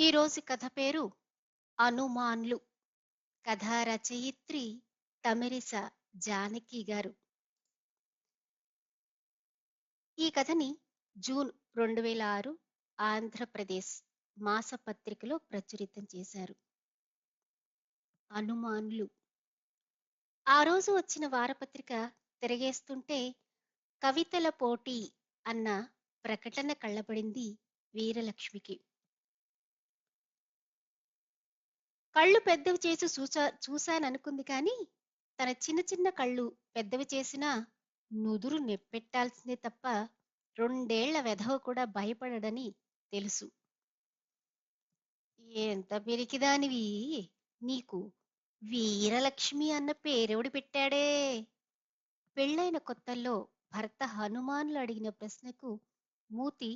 ఈరోజు కథ పేరు అనుమాన్లు. కథా రచయిత్రి తమిరిస జానకి గారు. ఈ కథని జూన్ రెండు వేల ఆరు ఆంధ్రప్రదేశ్ మాసపత్రికలో ప్రచురితం చేశారు. అనుమాన్లు. ఆ రోజు వచ్చిన వారపత్రిక తిరగేస్తుంటే కవితల పోటీ అన్న ప్రకటన కళ్ళబడింది వీరలక్ష్మికి. కళ్ళు పెద్దవి చేసి చూసా చూశాననుకుంది కానీ తన చిన్న చిన్న కళ్ళు పెద్దవి చేసినా నుదురు నెప్పెట్టాల్సిందే తప్ప రెండేళ్ళ వెధవ కూడా భయపడడని తెలుసు. ఎంత పిరికిదానివి! నీకు వీరలక్ష్మి అన్న పేరెవడు పెట్టాడే? పెళ్ళైన కొత్తల్లో భర్త హనుమాన్లు అడిగిన ప్రశ్నకు మూతి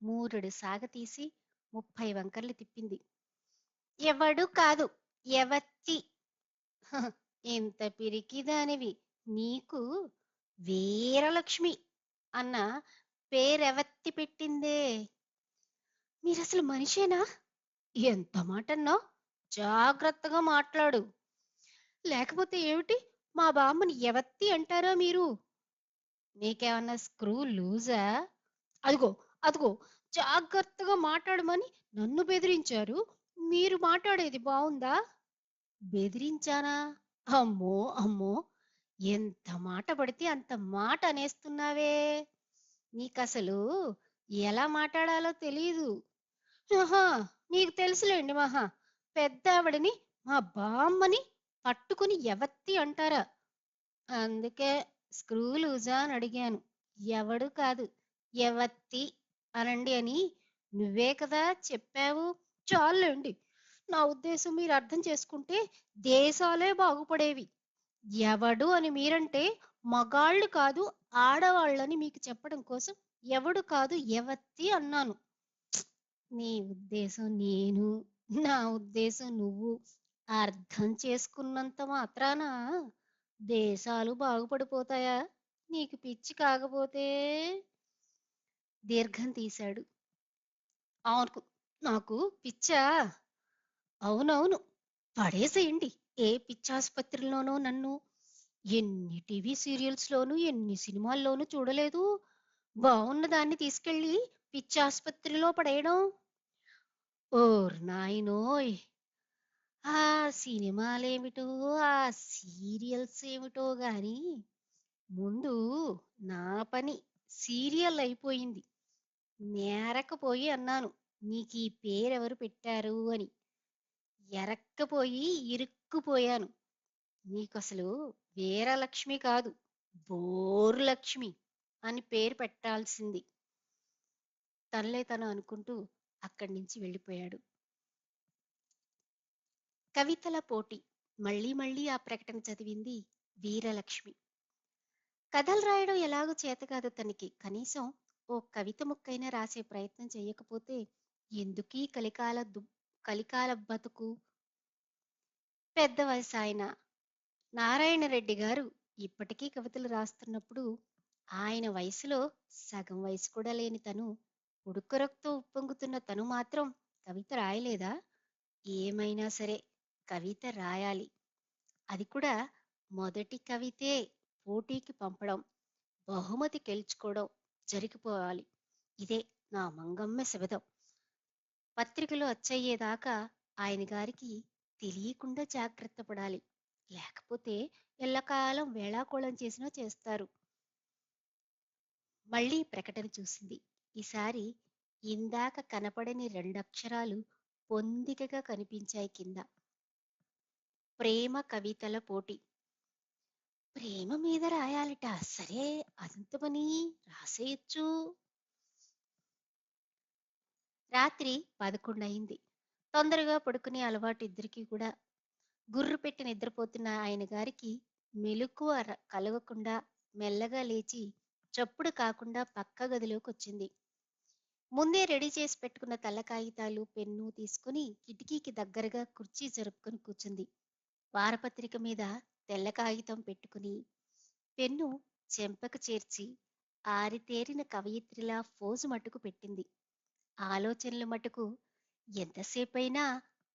మూరుడు సాగతీసి ముప్పై వంకర్లు తిప్పింది. ఎవడు కాదు ఎవచ్చి ఎంత పిరికిదానివి. నీకు వీరలక్ష్మి అన్న పేరెవత్తి పెట్టిందే? మీరసలు మనిషేనా? ఎంత మాటన్నా జాగ్రత్తగా మాట్లాడు. లేకపోతే ఏమిటి? మా బామ్మని ఎవత్తి అంటారా మీరు? నీకేమన్నా స్క్రూ లూజా? అదిగో అదిగో జాగ్రత్తగా మాట్లాడమని నన్ను బెదిరించారు. మీరు మాట్లాడేది బాగుందా బెదిరించానా? అమ్మో! అమ్మో! ఎంత మాట పడితే అంత మాట అనేస్తున్నావే. నీకసలు ఎలా మాట్లాడాలో తెలియదు ఆహా నీకు తెలుసులేండి మహా! పెద్ద ఆవిడని మా బామ్మని పట్టుకుని ఎవత్తి అంటారా? అందుకే స్క్రూ లూజా అని అడిగాను. ఎవడు కాదు ఎవత్తి అనండి అని నువ్వే కదా చెప్పావు. చాలండి నా ఉద్దేశం మీరు అర్థం చేసుకుంటే దేశాలే బాగుపడేవి. ఎవడు అని మీరంటే మగాళ్ళు కాదు ఆడవాళ్ళని మీకు చెప్పడం కోసం ఎవడు కాదు ఎవత్తి అన్నాను. నీ ఉద్దేశం నేను నా ఉద్దేశం నువ్వు. అర్థం చేసుకున్నంత మాత్రాన దేశాలు బాగుపడిపోతాయా? నీకు పిచ్చి కాకపోతే? దీర్ఘం తీశాడు. అవును. నాకు పిచ్చా. అవునవును. పడేసేయండి. ఏ పిచ్చాసుపత్రిలోనో నన్ను. ఎన్ని టీవీ సీరియల్స్లోనూ ఎన్ని సినిమాల్లోనూ చూడలేదు. బాగున్న దాన్ని తీసుకెళ్ళి పిచ్చాసుపత్రిలో పడేయడం. ఓర్ నాయనోయ్. ఆ సినిమాలేమిటో ఆ సీరియల్స్ ఏమిటో గాని. ముందు నా పని సీరియల్ అయిపోయింది. నేరకపోయి అన్నాను. నీకు ఈ పేరెవరు పెట్టారు అని. ఎరక్కపోయి ఇరుక్కుపోయాను. నీకసలు వీరలక్ష్మి కాదు బోరులక్ష్మి అని పేరు పెట్టాల్సింది. తనలే తను అనుకుంటూ అక్కడి నుంచి వెళ్ళిపోయాడు. కవితల పోటీ. మళ్ళీ మళ్ళీ ఆ ప్రకటన చదివింది వీరలక్ష్మి. కథలు రాయడం ఎలాగో చేత కాదు తనకి. కనీసం ఓ కవిత ముక్కైనా రాసే ప్రయత్నం చేయకపోతే ఎందుకీ కలికాల దు కలికాల బతుకు? పెద్ద వయసు ఆయన నారాయణ రెడ్డి గారు ఇప్పటికీ కవితలు రాస్తున్నప్పుడు ఆయన వయసులో సగం వయసు కూడా లేని తను ఉడుకురక్తో ఉప్పొంగుతున్న తను మాత్రం కవిత రాయలేదా? ఏమైనా సరే కవిత రాయాలి. అది కూడా మొదటి కవితే పోటీకి పంపడం బహుమతి గెలుచుకోవడం జరిగిపోవాలి. ఇదే నా మంగమ్మ శబదం పత్రికలో వచ్చయ్యేదాకా ఆయన గారికి తెలియకుండా జాగ్రత్త పడాలి. లేకపోతే ఎల్లకాలం వేళాకోళం చేసినా చేస్తారు. మళ్ళీ ప్రకటన చూసింది. ఈసారి ఇందాక కనపడని రెండక్షరాలు పొందికగా కనిపించాయి కింద. ప్రేమ కవితల పోటీ. ప్రేమ మీద రాయాలట. సరే అంతమని పని రాసేయచ్చు. రాత్రి పదకొండయింది. తొందరగా పడుకునే అలవాటు ఇద్దరికి కూడా గుర్రు పెట్టి నిద్రపోతున్న ఆయన గారికి మెలకువ కలగకుండా మెల్లగా లేచి చప్పుడు కాకుండా పక్క గదిలోకి వచ్చింది ముందే రెడీ చేసి పెట్టుకున్న తెల్ల కాగితాలు పెన్ను తీసుకుని కిటికీకి దగ్గరగా కుర్చీ జరుపుకొని కూర్చుంది. వారపత్రిక మీద తెల్ల కాగితం పెట్టుకుని పెన్ను చెంపకు చేర్చి ఆరితేరిన కవయిత్రిలా ఫోజు మట్టుకు పెట్టింది. ఆలోచనలు మటుకు ఎంతసేపైనా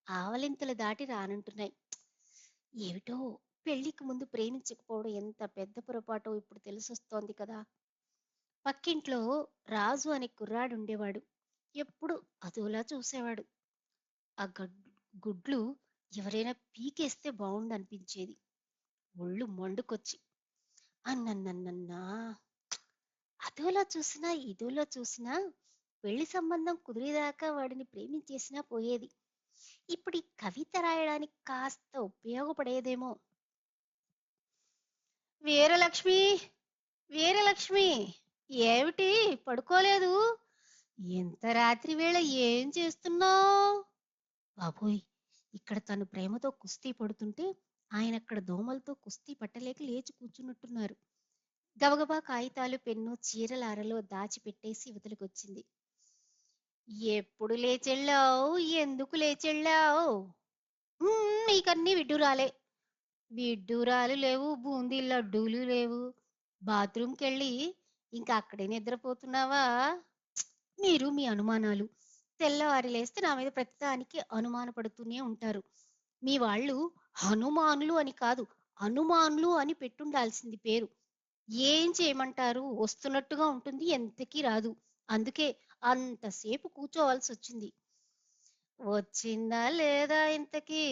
ఆవలింతలు దాటి రానంటున్నాయి. ఏమిటో పెళ్ళికి ముందు ప్రేమించకపోవడం ఎంత పెద్ద పొరపాటో ఇప్పుడు తెలిసొస్తోంది కదా. పక్కింట్లో రాజు అనే కుర్రాడు ఉండేవాడు. ఎప్పుడు అదోలా చూసేవాడు. ఆ గుడ్లు ఎవరైనా పీకేస్తే బాగుండు అనిపించేది ఒళ్ళు మండుకొచ్చి అన్నన్నన్నా అదోలా చూసినా ఇదోలా చూసినా పెళ్ళి సంబంధం కుదిరేదాకా వాడిని ప్రేమించేసినా పోయేది. ఇప్పుడు ఈ కవిత రాయడానికి కాస్త ఉపయోగపడేదేమో. వీరలక్ష్మి వీరలక్ష్మి ఏమిటి? పడుకోలేదు. ఎంత రాత్రి వేళ ఏం చేస్తున్నావు? బాబోయ్ ఇక్కడ తను ప్రేమతో కుస్తీ పడుతుంటే ఆయన అక్కడ దోమలతో కుస్తీ పట్టలేక లేచి కూర్చున్నట్టున్నారు. గబగబా కాగితాలు పెన్ను చీరల అరలో దాచిపెట్టేసి ఇవతలకొచ్చింది. ఎప్పుడు లేచెళ్ళావు? ఎందుకు లేచెళ్ళావు? "ఉమ్, నీకన్నీ విడ్డూరాలే. విడ్డూరాలు లేవు బూందీ లడ్డూలు లేవు. బాత్రూమ్కి వెళ్ళి ఇంకా అక్కడే నిద్రపోతున్నావా? మీరు మీ అనుమానాలు తెల్లవారి లేస్తే నా మీద ప్రతిదానికి అనుమానపడుతూనే ఉంటారు. మీ వాళ్ళు హనుమానులు అని కాదు అనుమానులు అని పెట్టుండాల్సింది పేరు. ఏం చేయమంటారు? వస్తున్నట్టుగా ఉంటుంది ఎంతకీ రాదు. అందుకే అంతసేపు కూర్చోవాల్సి వచ్చింది వచ్చిందా లేదా ఇంతకీ?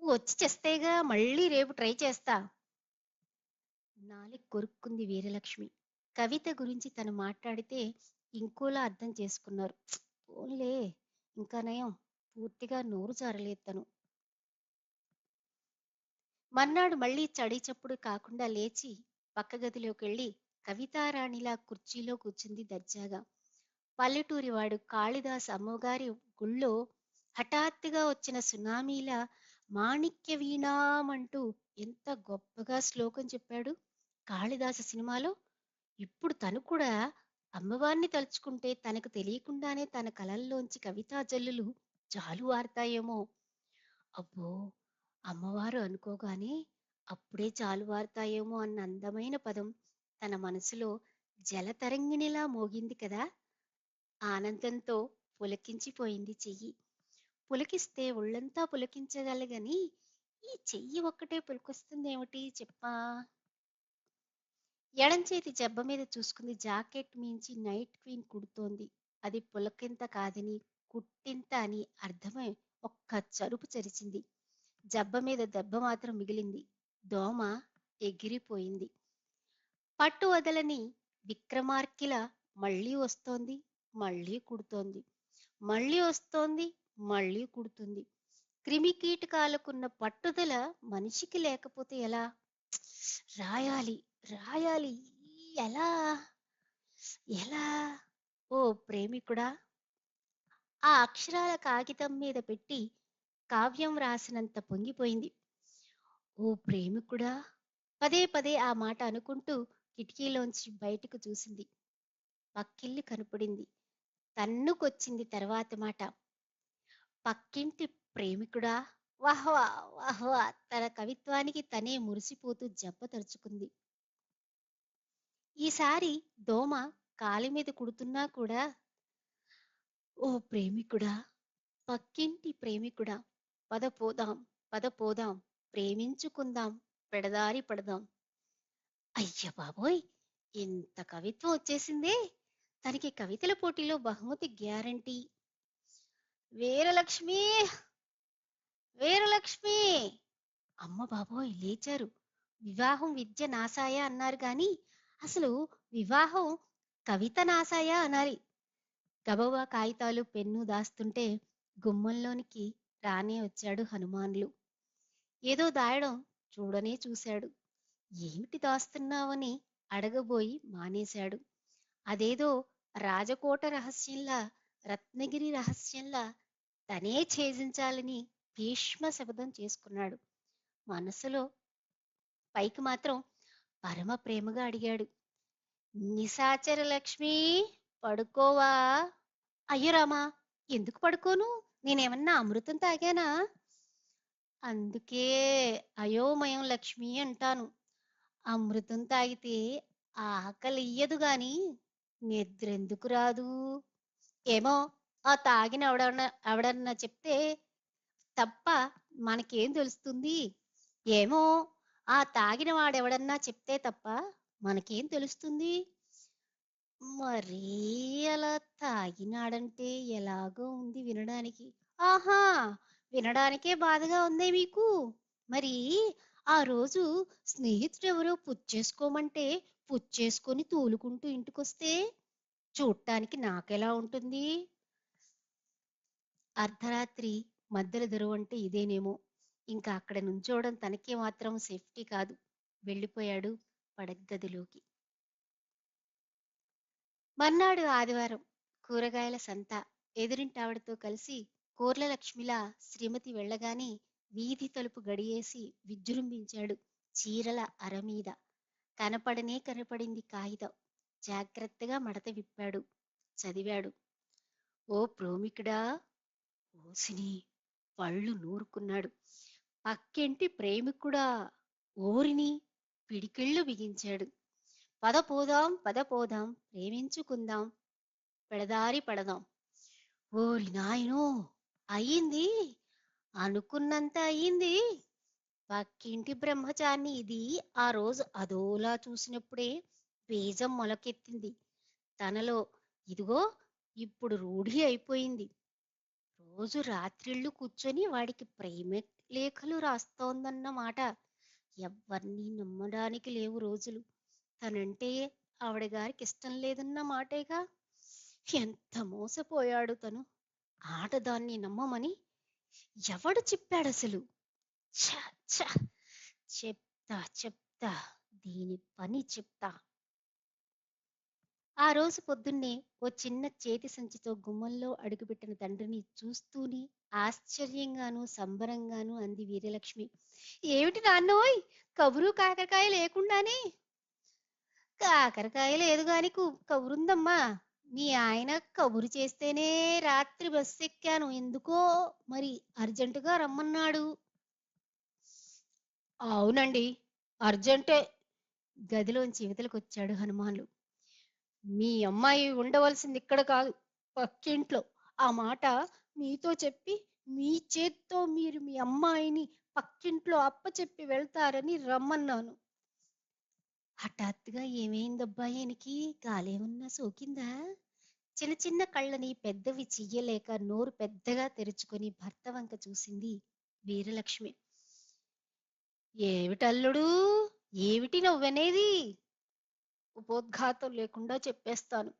వచ్చి చేస్తేగా మళ్ళీ రేపు ట్రై చేస్తా. నాలుగు కొరుక్కుంది వీరలక్ష్మి. కవిత గురించి తను మాట్లాడితే ఇంకోలా అర్థం చేసుకున్నారు. పోన్లే ఇంకా నయం. పూర్తిగా నోరు జారలేదు తను. మర్నాడు మళ్ళీ చడి చప్పుడు కాకుండా లేచి పక్క గదిలోకి వెళ్ళి కవితారాణిలా కుర్చీలో కూర్చుంది దర్జాగా. పల్లెటూరి వాడు కాళిదాస్ అమ్మగారి గుళ్ళో హఠాత్తుగా వచ్చిన సునామీల మాణిక్య వీణామంటూ ఎంత గొప్పగా శ్లోకం చెప్పాడు కాళిదాస సినిమాలో. ఇప్పుడు తను కూడా అమ్మవారిని తలుచుకుంటే తనకు తెలియకుండానే తన కలల్లోంచి కవితా జల్లులు జాలువారుతాయేమో అబ్బో అమ్మవారు అనుకోగానే అప్పుడే జాలువారుతాయేమో అన్న అందమైన పదం తన మనసులో జలతరంగిణిలా మోగింది కదా. ఆనందంతో పులకించిపోయింది చెయ్యి. పులకిస్తే ఒళ్ళంతా పులకించగలగని ఈ చెయ్యి ఒక్కటే పులకొస్తుందేమిటి చెప్పా? ఎడం చేతి జబ్బ మీద చూసుకుంది జాకెట్ మించి నైట్ క్వీన్ కుడుతోంది. అది పులకింత కాదని కుట్టింత అని అర్థమై ఒక్క చరుపు చరిచింది. జబ్బ మీద దెబ్బ మాత్రం మిగిలింది. దోమ ఎగిరిపోయింది. పట్టు వదలని విక్రమార్కిల మళ్ళీ వస్తోంది. మళ్ళీ కుడుతోంది. మళ్ళీ వస్తోంది మళ్ళీ కుడుతుంది. క్రిమి కీటకాలకున్న పట్టుదల మనిషికి లేకపోతే ఎలా? రాయాలి రాయాలి. ఎలా? ఎలా? ఓ ప్రేమికుడా? ఆ అక్షరాల కాగితం మీద పెట్టి కావ్యం రాసినంత పొంగిపోయింది. ఓ ప్రేమికుడా? పదే పదే ఆ మాట అనుకుంటూ కిటికీలోంచి బయటకు చూసింది. పక్కిల్లు కనపడింది. తన్నుకొచ్చింది తర్వాత మాట. పక్కింటి ప్రేమికుడా? వాహ్వా వాహ్వా తన కవిత్వానికి తనే మురిసిపోతూ జబ్బ తరుచుకుంది. ఈసారి దోమ కాలి మీద కుడుతున్నా కూడా ఓ ప్రేమికుడా పక్కింటి ప్రేమికుడా పద పోదాం పద పోదాం ప్రేమించుకుందాం పెడదారి పడదాం. అయ్య బాబోయ్! ఇంత కవిత్వం వచ్చేసిందే! తనకి కవితల పోటీలో బహుమతి గ్యారంటీ. వీరలక్ష్మి! వీరలక్ష్మి! అమ్మ బాబోయ్ లేచారు. వివాహం విద్య నాసాయ అన్నారు గాని అసలు వివాహం కవిత నాసాయ అనాలి. గబవా కాగితాలు పెన్ను దాస్తుంటే గుమ్మంలోనికి రానే వచ్చాడు హనుమాన్లు. ఏదో దాయడం చూడనే చూశాడు. ఏమిటి దాస్తున్నావని అడగబోయి మానేశాడు. అదేదో రాజకోట రహస్యంలా రత్నగిరి రహస్యంలా తనే ఛేదించాలని భీష్మ శపథం చేసుకున్నాడు. మనసులో పైకి మాత్రం పరమ ప్రేమగా అడిగాడు. నిశాచర లక్ష్మి పడుకోవా? అయ్యో రామా ఎందుకు పడుకోను? నేనేమన్నా అమృతం తాగానా? అందుకే అయోమయం లక్ష్మి అంటాను. అమృతం తాగితే ఆకలియ్యదు గాని నిద్రెందుకు రాదు? ఏమో ఆ తాగిన ఎవడన్నా ఎవడన్నా చెప్తే తప్ప మనకేం తెలుస్తుంది? ఏమో ఆ తాగిన వాడెవడన్నా చెప్తే తప్ప మనకేం తెలుస్తుంది? మరీ అలా తాగినాడంటే ఎలాగో ఉంది వినడానికి. ఆహా! వినడానికే బాధగా ఉందే మీకు? మరి ఆ రోజు స్నేహితుడెవరో పుచ్చేసుకోమంటే పుచ్చేసుకొని తూలుకుంటూ ఇంటికొస్తే చూడటానికి నాకెలా ఉంటుంది? అర్ధరాత్రి మధ్యల దొరువు అంటే ఇదేనేమో. ఇంకా అక్కడ నుంచోవడం తనకే మాత్రం సేఫ్టీ కాదు. వెళ్ళిపోయాడు పడగదిలోకి. మర్నాడు ఆదివారం కూరగాయల సంత. ఎదురింటావిడతో కలిసి కోర్ల లక్ష్మిలా శ్రీమతి వెళ్ళగానే వీధి తలుపు గడియేసి విజృంభించాడు చీరల అరమీద. కనపడనే కనపడింది కాగితం. జాగ్రత్తగా మడత విప్పాడు. చదివాడు. ఓ ప్రోమికుడా ఓసిని పళ్ళు నూరుకున్నాడు. పక్కింటి ప్రేమికుడా ఓరిని పిడికిళ్ళు బిగించాడు. పద పోదాం పద పోదాం ప్రేమించుకుందాం పెడదారి పడదాం. ఓరి నాయనో అయ్యింది? అనుకున్నంత అయ్యింది? పక్కింటి బ్రహ్మచారిని ఇది ఆ రోజు అదోలా చూసినప్పుడే బీజం మొలకెత్తింది. తనలో ఇదిగో ఇప్పుడు రూఢి అయిపోయింది. రోజు రాత్రిళ్ళు కూర్చొని వాడికి ప్రేమ లేఖలు రాస్తోందన్నమాట. ఎవరిని నమ్మడానికి లేవు రోజులు. తనంటే ఆవిడ గారికి ఇష్టం లేదన్న మాటేగా? ఎంత మోసపోయాడు తను. ఆటదాన్ని నమ్మమని ఎవడు చెప్పాడు అసలు చెప్తా చెప్తా దీని పని చెప్తా. ఆ రోజు పొద్దున్నే ఓ చిన్న చేతి సంచితో గుమ్మంలో అడుగుపెట్టిన తండ్రిని చూస్తూనే ఆశ్చర్యంగాను సంబరంగాను అంది వీరలక్ష్మి. ఏమిటి నాన్నోయ్? కబురు కాకరకాయ లేకుండానే? కాకరకాయ లేదు గాని కబురుందమ్మా. మీ ఆయన కబురు చేస్తేనే రాత్రి బస్సు ఎక్కాను ఎందుకో మరి అర్జెంటుగా రమ్మన్నాడు. అవునండి. అర్జెంటే గదిలోంచి ఇవతలకు వచ్చాడు హనుమాన్లు. మీ అమ్మాయి ఉండవలసింది ఇక్కడ కాదు పక్కింట్లో. ఆ మాట మీతో చెప్పి మీ చేత్తో మీరు మీ అమ్మాయిని పక్కింట్లో అప్పచెప్పి వెళ్తారని రమ్మన్నాను. హఠాత్తుగా ఏమైందబ్బా ఈయనకి? కాలేమన్నా సోకిందా? చిన్న చిన్న కళ్ళని పెద్దవి చెయ్యలేక నోరు పెద్దగా తెరుచుకొని భర్త వంక చూసింది వీరలక్ష్మి. ఏమిటల్లుడు ఏమిటి నువ్వనేది? ఉపోద్ఘాతం లేకుండా చెప్పేస్తాను.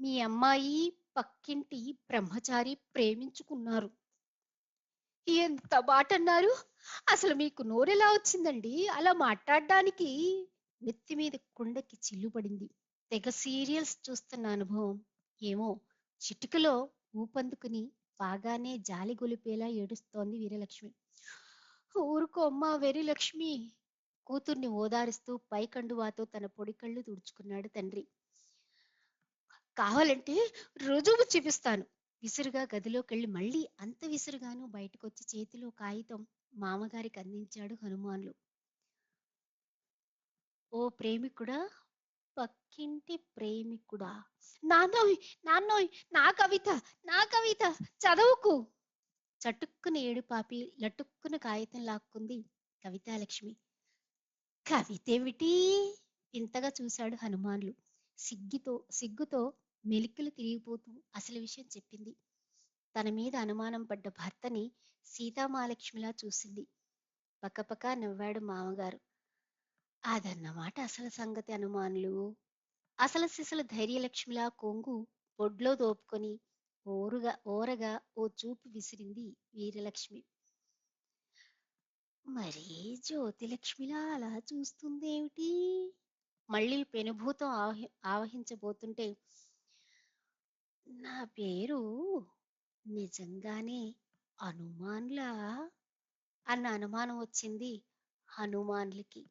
మీ అమ్మాయి పక్కింటి బ్రహ్మచారి ప్రేమించుకున్నారు. ఎంత మాట అన్నారు అసలు మీకు నోరెలా వచ్చిందండి? అలా మాట్లాడడానికి నెత్తి మీద కుండకి చిల్లు పడింది. తెగ సీరియల్స్ చూస్తున్న అనుభవం. ఏమో చిటికలో ఊపందుకుని బాగానే జాలి గొలిపేలా ఏడుస్తోంది వీరలక్ష్మి. ఊరుకో అమ్మా వెరిలక్ష్మి కూతుర్ని ఓదారుస్తూ పైకండువాతో తన పొడి కళ్ళు తుడుచుకున్నాడు తండ్రి. కావాలంటే రుజువు చూపిస్తాను. విసురుగా గదిలోకెళ్ళి మళ్ళీ అంత విసురుగాను బయటకొచ్చి చేతిలో కాగితం మామగారికి అందించాడు హనుమాన్లు. ఓ ప్రేమికుడా పక్కింటి ప్రేమికుడా. నాన్నోయ్ నాన్నోయ్ నా కవిత నా కవిత చదువుకు. చటుక్కున ఏడు పాపి లటుక్కున కాగితం లాక్కుంది కవితాలక్ష్మి. కవితేమిటి? ఇంతగా చూశాడు హనుమాన్లు. సిగ్గితో సిగ్గుతో మెలికలు తిరిగిపోతూ అసలు విషయం చెప్పింది. తన మీద అనుమానం పడ్డ భర్తని సీతామాలక్ష్మిలా చూసింది. పక్కపక్క నవ్వాడు మామగారు. అదన్నమాట అసలు సంగతి అనుమానులు అసలు సిసలు ధైర్యలక్ష్మిలా కొంగు బొడ్లో దోపుకొని ఓరుగా ఓరగా ఓ చూపు విసిరింది వీరలక్ష్మి. మరీ జ్యోతిలక్ష్మిలా అలా చూస్తుందేమిటి? మళ్ళీ పెనుభూతం ఆవహి ఆవహించబోతుంటే నా పేరు నిజంగానే హనుమాన్లా? అన్న అనుమానం వచ్చింది హనుమాన్లకి.